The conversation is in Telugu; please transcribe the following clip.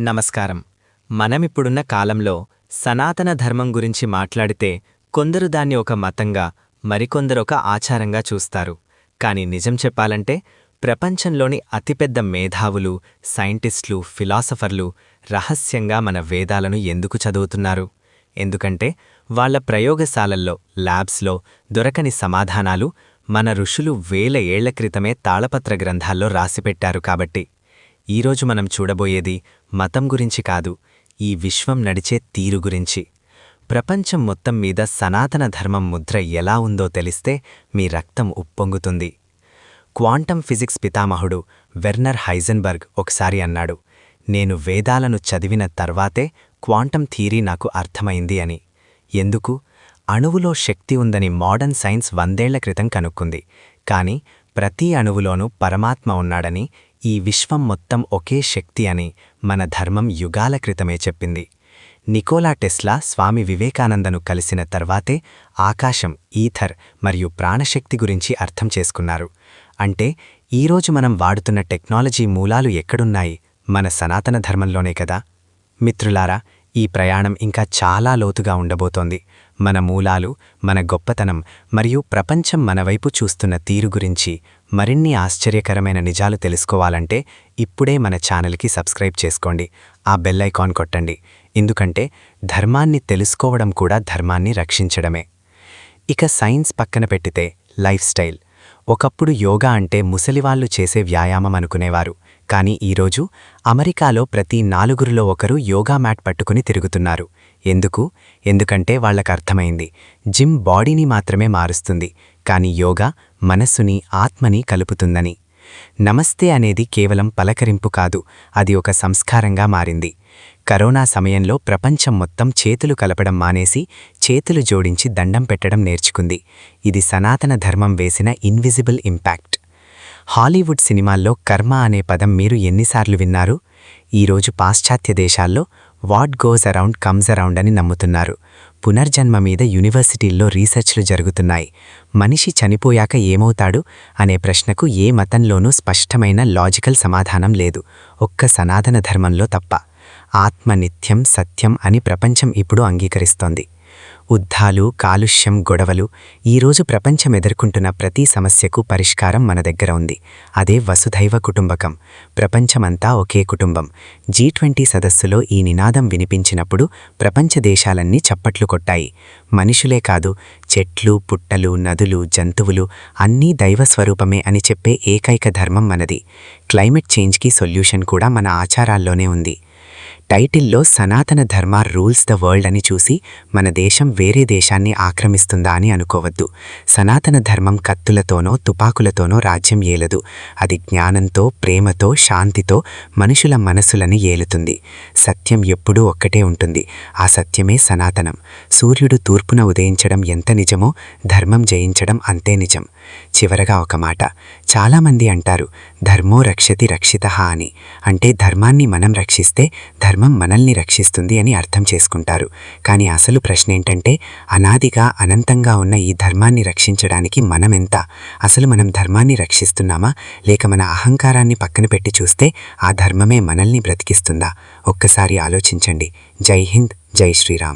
నమస్కారం. మనమిప్పుడున్న కాలంలో సనాతన ధర్మం గురించి మాట్లాడితే కొందరు దాన్ని ఒక మతంగా మరికొందరొక ఆచారంగా చూస్తారు. కాని నిజం చెప్పాలంటే ప్రపంచంలోని అతిపెద్ద మేధావులు సైంటిస్టులు ఫిలాసఫర్లు రహస్యంగా మన వేదాలను ఎందుకు చదువుతున్నారు? ఎందుకంటే వాళ్ళ ప్రయోగశాలల్లో ల్యాబ్స్లో దొరకని సమాధానాలు మన ఋషులు వేల ఏళ్ళ క్రితమే తాళపత్ర గ్రంథాల్లో రాసిపెట్టారు కాబట్టి. ఈరోజు మనం చూడబోయేది మతం గురించి కాదు ఈ విశ్వం నడిచే తీరు గురించి. ప్రపంచం మొత్తం మీద సనాతన ధర్మం ముద్ర ఎలా ఉందో తెలిస్తే మీ రక్తం ఉప్పొంగుతుంది. క్వాంటం ఫిజిక్స్ పితామహుడు వెర్నర్ హైజెన్బర్గ్ ఒకసారి అన్నాడు నేను వేదాలను చదివిన తర్వాతే క్వాంటం థీరీ నాకు అర్థమైంది అని. ఎందుకు? అణువులో శక్తి ఉందని మోడర్న్ సైన్స్ వందేళ్ళ క్రితం కనుక్కుంది కాని ప్రతి అణువులోనూ పరమాత్మ ఉన్నాడని ఈ విశ్వం మొత్తం ఒకే శక్తి అని మన ధర్మం యుగాల క్రితమే చెప్పింది. నికోలా టెస్లా స్వామి వివేకానందను కలిసిన తర్వాతే ఆకాశం ఈథర్ మరియు ప్రాణశక్తి గురించి అర్థం చేసుకున్నారు. అంటే ఈరోజు మనం వాడుతున్న టెక్నాలజీ మూలాలు ఎక్కడున్నాయి? మన సనాతన ధర్మంలోనే కదా? మిత్రులారా ఈ ప్రయాణం ఇంకా చాలా లోతుగా ఉండబోతోంది. మన మూలాలు మన గొప్పతనం మరియు ప్రపంచం మనవైపు చూస్తున్న తీరు గురించి మరిన్ని ఆశ్చర్యకరమైన నిజాలు తెలుసుకోవాలంటే ఇప్పుడే మన ఛానల్కి సబ్స్క్రైబ్ చేసుకోండి. ఆ బెల్ ఐకాన్ కొట్టండి. ఎందుకంటే ధర్మాన్ని తెలుసుకోవడం కూడా ధర్మాన్ని రక్షించడమే. ఇక సైన్స్ పక్కన పెట్టితే లైఫ్ స్టైల్. ఒకప్పుడు యోగా అంటే ముసలివాళ్ళు చేసే వ్యాయామం అనుకునేవారు. కానీ ఈరోజు అమెరికాలో ప్రతి నాలుగురిలో ఒకరు యోగా మ్యాట్ పట్టుకుని తిరుగుతున్నారు. ఎందుకు? ఎందుకంటే వాళ్ళకర్థమైంది జిమ్ బాడీని మాత్రమే మారుస్తుంది కాని యోగా మనస్సుని ఆత్మని కలుపుతుందని. నమస్తే అనేది కేవలం పలకరింపు కాదు అది ఒక సంస్కారంగా మారింది. కరోనా సమయంలో ప్రపంచం మొత్తం చేతులు కలపడం మానేసి చేతులు జోడించి దండం పెట్టడం నేర్చుకుంది. ఇది సనాతన ధర్మం వేసిన ఇన్విజిబుల్ ఇంపాక్ట్. హాలీవుడ్ సినిమాల్లో కర్మ అనే పదం మీరు ఎన్నిసార్లు విన్నారు? ఈరోజు పాశ్చాత్య దేశాల్లో what goes around comes around అని నమ్ముతున్నారు. పునర్జన్మ మీద యూనివర్సిటీల్లో రీసెర్చ్లు జరుగుతున్నాయి. మనిషి చనిపోయాక ఏమవుతాడు అనే ప్రశ్నకు ఏ మతంలోనూ స్పష్టమైన లాజికల్ సమాధానం లేదు. ఒక్క సనాతన ధర్మంలో తప్ప. ఆత్మ నిత్యం సత్యం అని ప్రపంచం ఇప్పుడు అంగీకరిస్తోంది. ఉద్ధాలు కాలుష్యం గొడవలు ఈరోజు ప్రపంచం ఎదుర్కొంటున్న ప్రతి సమస్యకు పరిష్కారం మన దగ్గర ఉంది. అదే వసుధైవ కుటుంబకం. ప్రపంచమంతా ఒకే కుటుంబం. జీ ట్వంటీ సదస్సులో ఈ నినాదం వినిపించినప్పుడు ప్రపంచ దేశాలన్నీ చప్పట్లు కొట్టాయి. మనుషులే కాదు చెట్లు పుట్టలు నదులు జంతువులు అన్నీ దైవస్వరూపమే అని చెప్పే ఏకైక ధర్మం మనది. క్లైమేట్ చేంజ్కి సొల్యూషన్ కూడా మన ఆచారాల్లోనే ఉంది. టైటిల్లో సనాతన ధర్మ రూల్స్ ద వరల్డ్ అని చూసి మన దేశం వేరే దేశాన్ని ఆక్రమిస్తుందా అని అనుకోవద్దు. సనాతన ధర్మం కత్తులతోనో తుపాకులతోనో రాజ్యం ఏలదు. అది జ్ఞానంతో ప్రేమతో శాంతితో మనుషుల మనసులని ఏలుతుంది. సత్యం ఎప్పుడూ ఒక్కటే ఉంటుంది. ఆ సత్యమే సనాతనం. సూర్యుడు తూర్పున ఉదయించడం ఎంత నిజమో ధర్మం జయించడం అంతే నిజం. చివరగా ఒక మాట. చాలామంది అంటారు ధర్మో రక్షతి రక్షిత అని. అంటే ధర్మాన్ని మనం రక్షిస్తే ధర్మం మనల్ని రక్షిస్తుంది అని అర్థం చేసుకుంటారు. కానీ అసలు ప్రశ్న ఏంటంటే అనాదిగా అనంతంగా ఉన్న ఈ ధర్మాన్ని రక్షించడానికి మనమెంత అసలు మనం ధర్మాన్ని రక్షిస్తున్నామా? లేక మన అహంకారాన్ని పక్కన పెట్టి చూస్తే ఆ ధర్మమే మనల్ని బ్రతికిస్తుందా? ఒక్కసారి ఆలోచించండి. జై హింద్ జై శ్రీరామ్.